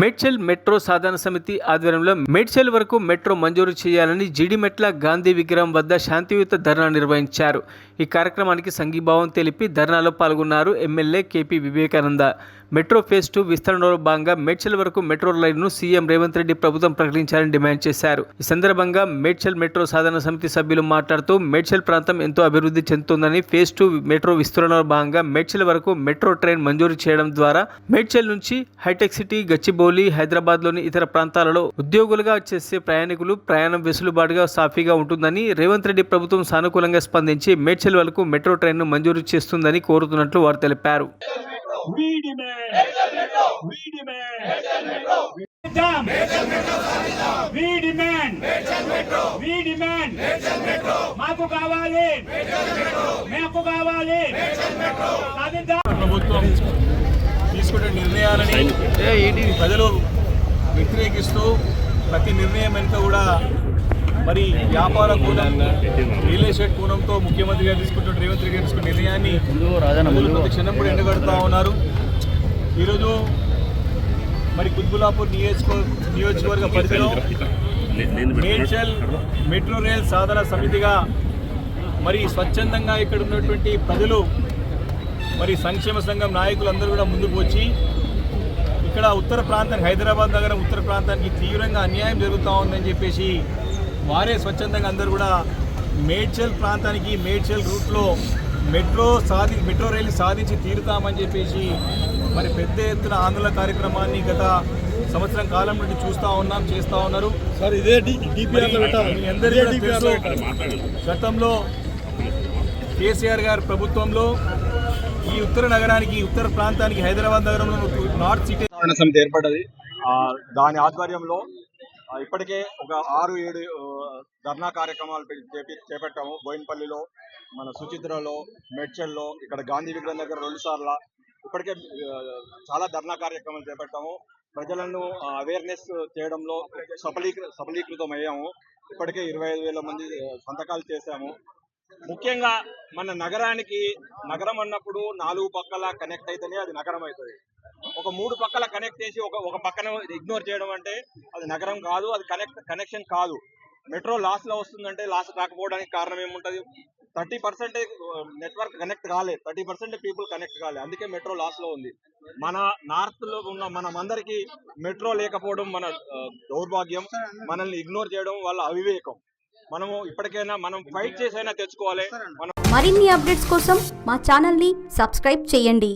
Medchal metro సాధన సమితి ఆధ్వర్యంలో మేడ్చల్ వరకు మెట్రో మంజూరు చేయాలని జిడిమెట్ల గాంధీ విగ్రహం వద్ద శాంతియుత ధర్నా నిర్వహించారు. ఈ కార్యక్రమానికి సంఘీభావం తెలిపి ధర్నాలో పాల్గొన్నారు MLA KP Vivekananda. Metro phase two విస్తరణలో భాగంగా మేడ్చల్ వరకు మెట్రో లైన్ను సీఎం రేవంత్ రెడ్డి ప్రభుత్వం ప్రకటించాలని డిమాండ్ చేశారు. ఈ సందర్భంగా మేడ్చల్ మెట్రో సాధన సమితి సభ్యులు మాట్లాడుతూ మేడ్చల్ ప్రాంతం ఎంతో అభివృద్ధి చెందుతుందని ఫేజ్ టూ మెట్రో విస్తరణలో భాగంగా మేడ్చల్ వరకు మెట్రో ట్రైన్ మంజూరు చేయడం ద్వారా మేడ్చల్ నుంచి హైటెక్ సిటీ గచ్చిబౌలి హైదరాబాద్లోని ఇతర ప్రాంతాలలో ఉద్యోగులుగా చేసే ప్రయాణికులు ప్రయాణం వెసులుబాటుగా సాఫీగా ఉంటుందని రేవంత్ రెడ్డి ప్రభుత్వం సానుకూలంగా స్పందించి మేడ్చల్ వరకు మెట్రో ట్రైన్ను మంజూరు చేస్తుందని కోరుతున్నట్లు వారు తెలిపారు. మాకు కావాలి మాకు కావాలి ప్రభుత్వం తీసుకునే నిర్ణయాలని ప్రజలు వ్యతిరేకిస్తూ ప్రతి నిర్ణయం వెనుక కూడా మరి వ్యాపార కోణం రియల్ ఎస్టేట్ కోణంతో ముఖ్యమంత్రి గారు తీసుకుంటున్న రేవంత్ రెడ్డి గారు తీసుకున్న నిర్ణయాన్ని ప్రతి క్షణం కూడా ఎండగడుతూ ఉన్నారు. ఈరోజు మరి కుత్బులాపూర్ నియోజక నియోజకవర్గ పరిధిలో మేడ్చల్ మెట్రో రైల్ సాధన సమితిగా మరి స్వచ్ఛందంగా ఇక్కడ ఉన్నటువంటి ప్రజలు మరి సంక్షేమ సంఘం నాయకులందరూ కూడా ముందుకు వచ్చి ఇక్కడ ఉత్తర ప్రాంతానికి హైదరాబాద్ నగరం ఉత్తర ప్రాంతానికి తీవ్రంగా అన్యాయం జరుగుతూ ఉందని చెప్పేసి వారే స్వచ్ఛందంగా అందరూ కూడా మేడ్చల్ ప్రాంతానికి మేడ్చల్ రూట్లో మెట్రో సాధి మెట్రో రైలు సాధించి తీరుతామని చెప్పేసి మరి పెద్ద ఎత్తున ఆందోళన కార్యక్రమాన్ని గత సంవత్సరం కాలం నుండి చూస్తూ ఉన్నాం చేస్తూ ఉన్నారు. సార్ ఇదే గతంలో కేసీఆర్ గారి ప్రభుత్వంలో ఈ ఉత్తర నగరానికి ఉత్తర ప్రాంతానికి హైదరాబాద్ నగరంలో నార్త్ సిటీ సమితి ఏర్పడ్డది. ఆ, దాని ఆధ్వర్యంలో ఇప్పటికే ఒక ఆరు ఏడు ధర్నా కార్యక్రమాలు చేపట్టాము. బోయినపల్లిలో మన సుచిత్రలో మేడ్చల్లో ఇక్కడ గాంధీ విగ్రహం దగ్గర రెండు సార్ల ఇప్పటికే చాలా ధర్నా కార్యక్రమాలు చేపట్టాము. ప్రజలను అవేర్నెస్ చేయడంలో సఫలీకృ సఫలీకృతం అయ్యాము ఇప్పటికే ఇరవై ఐదు వేల మంది సంతకాలు చేశాము. ముఖ్యంగా మన నగరానికి నగరం అన్నప్పుడు నాలుగు పక్కల కనెక్ట్ అయితేనే అది నగరం అవుతుంది ఒక మూడు పక్కల కనెక్ట్ చేసి ఒక ఒక పక్కన ఇగ్నోర్ చేయడం అంటే అది నగరం కాదు అది కనెక్ట్ కనెక్షన్ కాదు. మెట్రో లాస్లో వస్తుందంటే లాస్ రాకపోవడానికి కారణం ఏముంటది? థర్టీ పర్సెంట్ నెట్వర్క్ కనెక్ట్ కాలేదు థర్టీ పర్సెంట్ పీపుల్ కనెక్ట్ కాలేదు అందుకే మెట్రో లాస్లో ఉంది. మన నార్త్లో ఉన్న మనమందరికి మెట్రో లేకపోవడం మన దౌర్భాగ్యం. మనల్ని ఇగ్నోర్ చేయడం వాళ్ళ అవివేకం. మనము ఇప్పటికైనా మనం ఫైట్ చేసైనా తెచ్చుకోవాలి. మనం మరిన్ని అప్డేట్స్ కోసం మా ఛానల్ని సబ్స్క్రైబ్ చేయండి.